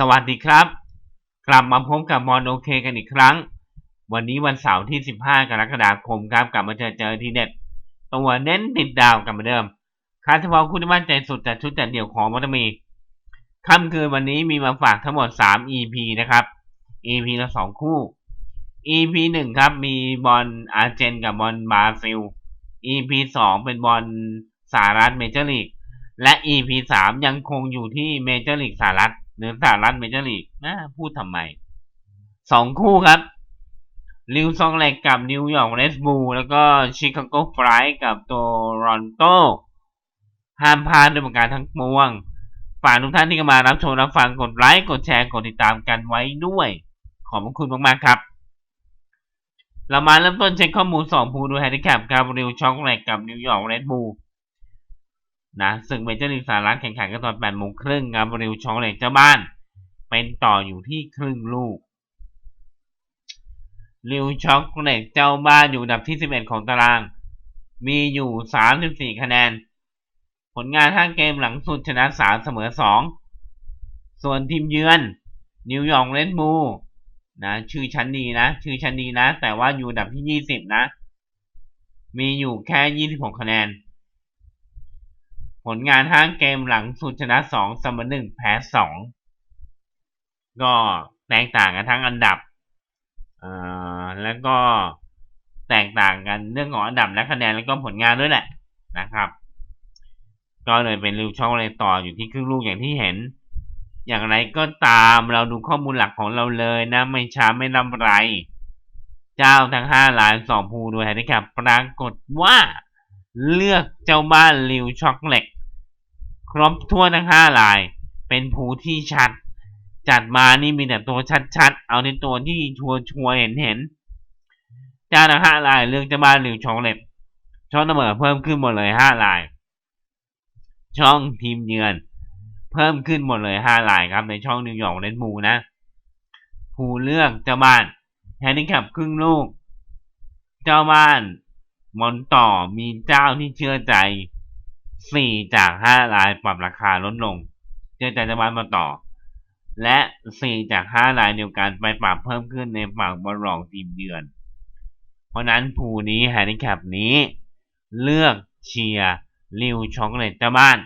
สวัสดีครับ กลับมาพบกับบอลโอเคกันอีกครั้ง วันนี้วันเสาร์ที่ 15 กรกฎาคมครับกลับมาเจอเจอทีเด็ดตัวเน้นติดดาวกันเหมือนเดิมคาเฉพาะคู่ที่มั่นใจสุดแต่ชุดแต่เดี่ยวของมัตมีค่ำคืนวันนี้มีมาฝากทั้งหมด 3 EP นะครับ EP ละ 2 คู่ EP 1 ครับ มีบอลอาร์เจนกับบอลบราซิล EP 2 เป็นบอลสหรัฐเมเจอร์ลีกและ EP 3 ยังคงอยู่ที่เมเจอร์ลีกสหรัฐ หรือสหรัฐเมเจอร์ลีกนะพูดทำไมสองคู่ครับลิวซองเล็กกับนิวยอร์กเรดบูลแล้วก็ชิคาโกไฟร์กับโตรอนโตห้ามพลาดด้วยประการทั้งปวงฝากทุกท่านที่เข้ามารับชมรับฟังกดไลค์กดแชร์กดติดตามกันไว้ด้วย ขอบคุณมากๆครับ เรามาเริ่มต้นเช็คข้อมูลสองภูดูแฮนดิแคปกับริวช็อกเล็กกับนิวยอร์กเรดบูล นะซึ่งเมเจอร์ลีกสหรัฐแข่งขันกันตอน8โมงครึ่งครับ ริวชอกเล็กเจ้าบ้าน เป็นต่ออยู่ที่ครึ่งลูก ริวช็อกเล็กเจ้าบ้านอยู่อันดับที่ 11 ของตาราง มีอยู่ 34 คะแนน ผลงาน5เกมหลังสุดชนะ 3 เสมอ 2 ส่วนทีมเยือน นิวยอร์กเรดบูลนะชื่อชั้นดีนะ ชื่อชั้นดีนะ แต่ว่าอยู่อันดับที่ 20 นะ มีอยู่แค่ 26 คะแนน ผลงาน5เกมหลังสุดชนะ2เสมอ1แพ้2ก็แตกต่างกันทั้งอันดับแล้วก็แตกต่างกันเรื่องของอันดับและคะแนนแล้วก็ผลงานด้วยแหละนะครับ ก็เลยเป็นริวช่องเลยต่ออยู่ที่ครึ่งลูกอย่างที่เห็น อย่างไรก็ตามเราดูข้อมูลหลักของเราเลยนะ ไม่ช้าไม่นำไร เจ้าทั้งห้าลายสองภูโดยแฮนดิแคปปรากฏว่าเลือกเจ้าบ้านริวช็อกเล็ก ครบทั่วทั้งห้าลาย เป็นภูที่ชัด จัดมานี่มีแต่ตัวชัดๆ เอาในตัวที่ชัวชัวเห็นเห็นจ้าละห้าลายเลือกจะบ้านหรือช่องเล็บ ช่องเสมอเพิ่มขึ้นหมดเลยห้าลาย ช่องทีมเยือน เพิ่มขึ้นหมดเลยห้าลายครับในช่องนิวยอร์กเลนมูนะ ผู้เลือกเจ้าบ้านแฮนดิแคปครึ่งลูก เจ้าบ้านมอนต่อมีเจ้าที่เชื่อใจ สี่จากห้าลายปรับราคาลดลงเชื่อใจเจ้าบ้านมาต่อ และ4จาก5รายเดียวกันไปปรับเพิ่มขึ้นในฝั่งบอลรองทีมเยือน เพราะนั้นผูนี้แฮนดิแคปนี้ เลือกเชียร์ริวช็อกเลตเจ้าบ้าน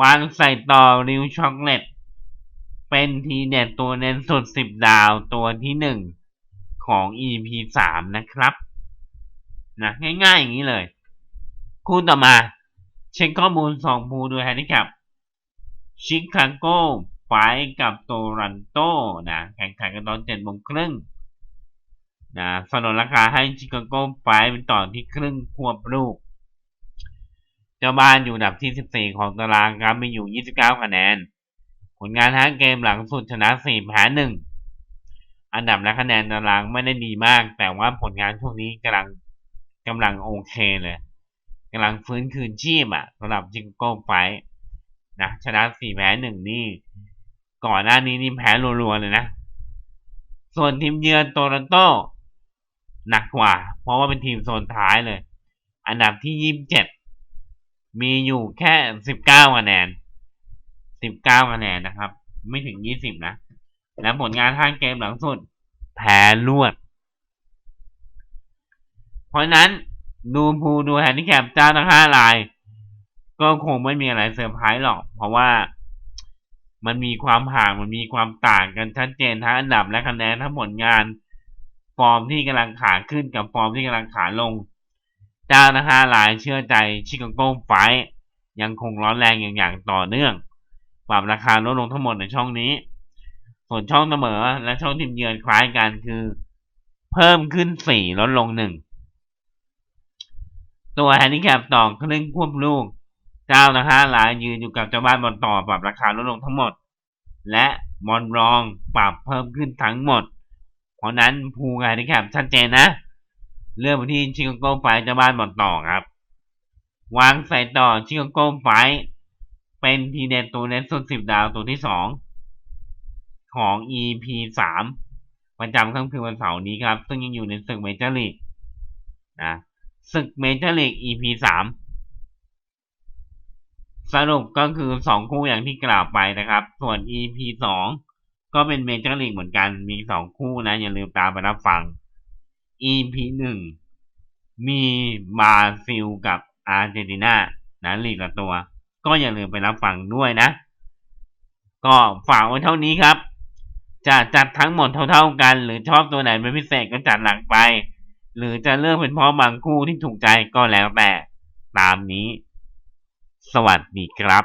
วางใส่ต่อริวช็อกเลตเป็นทีเด็ดตัวเน้นสุด10ดาวตัวที่1ของ EP 3นะครับนะง่ายๆอย่างนี้เลย คู่ต่อมา เช็คข้อมูล2ภูดูแฮนดิแคปชิคาโกไฟกับโตรันโตนะแข่งขันกันตอนเจ็ดโมงครึ่งนะสนนราคาให้ชิคาโกไฟเป็นต่อที่ครึ่งควบลูก เจ้าบ้านอยู่อันดับที่ 14 ของตารางครับมีอยู่ 29 คะแนน ผลงานทั้งเกมหลังสุดชนะ4แพ้1อันดับและคะแนนตารางไม่ได้ดีมาก แต่ว่าผลงานช่วงนี้กำลังกำลังโอเคเลยำลังฟื้นคืนชีพอะสำหรับจิงโก้ไฟนะชนะ4แพ้1นี่ ก่อนหน้านี้นี่แพ้รัวๆเลยนะ ส่วนทีมเยือนโตรอนโตหนักกว่า เพราะว่าเป็นทีมโซนท้ายเลย อันดับที่ยี่สิบเจ็ดมีอยู่แค่สิบเก้าคะแนนสิบเก้าคะแนนนะครับ ไม่ถึงยี่สิบนะ และผลงานทางเกมหลังสุด แพ้ลวด เพราะนั้น ดูภูดูแฮนดิแคปเจ้าทั้งห้าลาย ก็คงไม่มีอะไรเซอร์ไพรส์หรอก เพราะว่ามันมีความห่างมันมีความต่างกันชัดเจนทั้งอันดับและคะแนนทั้งผลงาน ฟอร์มที่กำลังขาขึ้นกับฟอร์มที่กำลังขาลง เจ้านะฮะหลายเชื่อใจชิคาโกไฟยังคงร้อนแรงอย่างอย่างต่อเนื่อง ปรับราคาลดลงทั้งหมดในช่องนี้ ส่วนช่องเสมอและช่องทีมเยือนคล้ายกันคือ เพิ่มขึ้นสี่ลดลงหนึ่ง ตัวแฮนดิแคปต่อครึ่งควบลูกเจ้านะฮะหลายยืนอยู่กับเจ้าบ้านบอลต่อปรับราคาลดลงทั้งหมด และมอนรองปรับเพิ่มขึ้นทั้งหมด เพราะนั้นภูไงที่แคบชัดเจนนะ เรื่องที่ชิคาโกไฟเจ้าบ้านบอลต่อครับ วางใส่ต่อชิคาโกไฟเป็นทีเด็ดตัวเน็ตสุดสิบดาวตัวที่สองของ EP สามประจำค่ำคืนวันเสาร์นี้ครับ ซึ่งยังอยู่ในศึกเมเจอร์ลีกนะ ศึกเมเจอร์ลีก EP สามสรุปก็คือสองคู่อย่างที่กล่าวไปนะครับ ส่วน EP สองก็เป็นเมเจอร์ลีกเหมือนกันมีสองคู่นะ อย่าลืมตามไปรับฟัง EP หนึ่งมีบราซิลกับอาร์เจนตินานะลีกละตัว ก็อย่าลืมไปรับฟังด้วยนะ ก็ฝากไว้เท่านี้ครับ จะจัดทั้งหมดเท่าๆกัน หรือชอบตัวไหนเป็นพิเศษก็จัดหลังไป หรือจะเลือกเป็นเพราะบางคู่ที่ถูกใจก็แล้วแต่ตามนี้ สวัสดีครับ